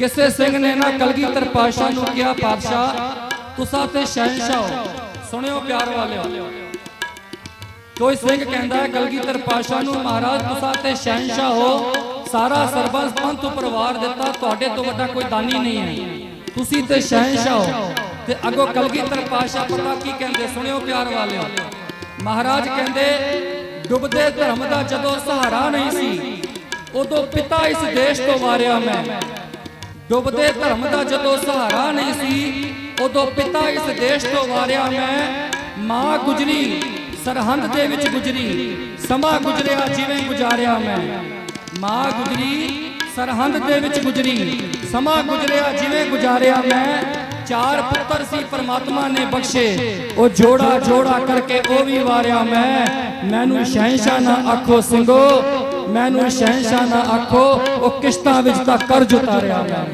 ਕਿਸੇ ਸਿੰਘ ਨੇ ਨਾ ਕਲਗੀ ਪਾਸ਼ਾ ਨੂੰ ਕਿਹਾ, ਪਾਤਸ਼ਾਹ, ਤੁਸਾਂ ਤੇ ਸ਼ਹਿਨशाह ਸੁਣਿਓ ਪਿਆਰ ਵਾਲਿਓ। ਕੋਈ ਸਿੰਘ ਕਹਿੰਦਾ ਹੈ, ਕਲਗੀਧਰ ਪਾਸ਼ਾ ਨੂੰ, ਮਹਾਰਾਜ, ਤੁਸਾਂ ਤੇ ਸ਼ਹਿਨशाह ਹੋ। ਸਾਰਾ ਸਰਬੰਸ ਪੰਥ ਪਰਿਵਾਰ ਦਿੱਤਾ, ਤੁਹਾਡੇ ਤੋਂ ਵੱਡਾ ਕੋਈ ਦਾਨੀ ਨਹੀਂ ਹੈ। ਤੁਸੀਂ ਤੇ ਸ਼ਹਿਨਸ਼ਾਹ ਹੋ। ਤੇ ਅੱਗੋਂ ਕਲਗੀ ਪਾਸ਼ਾ ਪਤਾ ਕੀ ਕਹਿੰਦੇ? ਸੁਣਿਓ ਪਿਆਰ ਵਾਲਿਓ। ਮਹਾਰਾਜ ਕਹਿੰਦੇ, ਡੁੱਬਦੇ ਧਰਮ ਦਾ ਜਦੋਂ ਸਹਾਰਾ ਨਹੀਂ ਸੀ, ਉਦੋਂ ਪਿਤਾ ਇਸ ਦੇਸ਼ ਤੋਂ ਵਾਰਿਆ ਮੈਂ। ਡੁੱਬਦੇ ਧਰਮ ਦਾ ਜਦੋਂ ਸਹਾਰਾ ਨਹੀਂ ਸੀ, ਉਦੋਂ ਪਿਤਾ ਇਸ ਦੇਸ਼ ਤੋਂ ਵਾਰਿਆ ਮੈਂ। ਮਾਂ ਗੁਜਰੀ, ਸਰਹੰਦ ਦੇ ਵਿੱਚ ਗੁਜਰੀ, ਸਮਾਂ ਗੁਜਰਿਆ, ਜਿਵੇਂ ਗੁਜ਼ਾਰਿਆ ਮੈਂ। ਮਾਂ ਗੁਜਰੀ, ਸਰਹੰਦ ਦੇ ਵਿੱਚ ਗੁਜਰੀ, ਸਮਾਂ ਗੁਜਰਿਆ, ਜਿਵੇਂ ਗੁਜ਼ਾਰਿਆ ਮੈਂ। ਚਾਰ ਪੁੱਤਰ ਸੀ, ਪਰਮਾਤਮਾ ਨੇ ਬਖਸ਼ੇ। ਉਹ ਜੋੜਾ ਜੋੜਾ ਕਰਕੇ ਉਹ ਵੀ ਵਾਰਿਆ ਮੈਂ। ਮੈਨੂੰ ਸ਼ਹਿਨशाह ਨਾ ਆਖੋ ਸਿੰਘੋ ਮੈਨੂੰ ਸ਼ਹਿਨशाह ਨਾ ਆਖੋ ਉਹ ਕਿਸ਼ਤਾਂ ਵਿੱਚ ਤਾਂ ਕਰਜ਼ ਉਤਾਰਿਆ ਮੈਂ।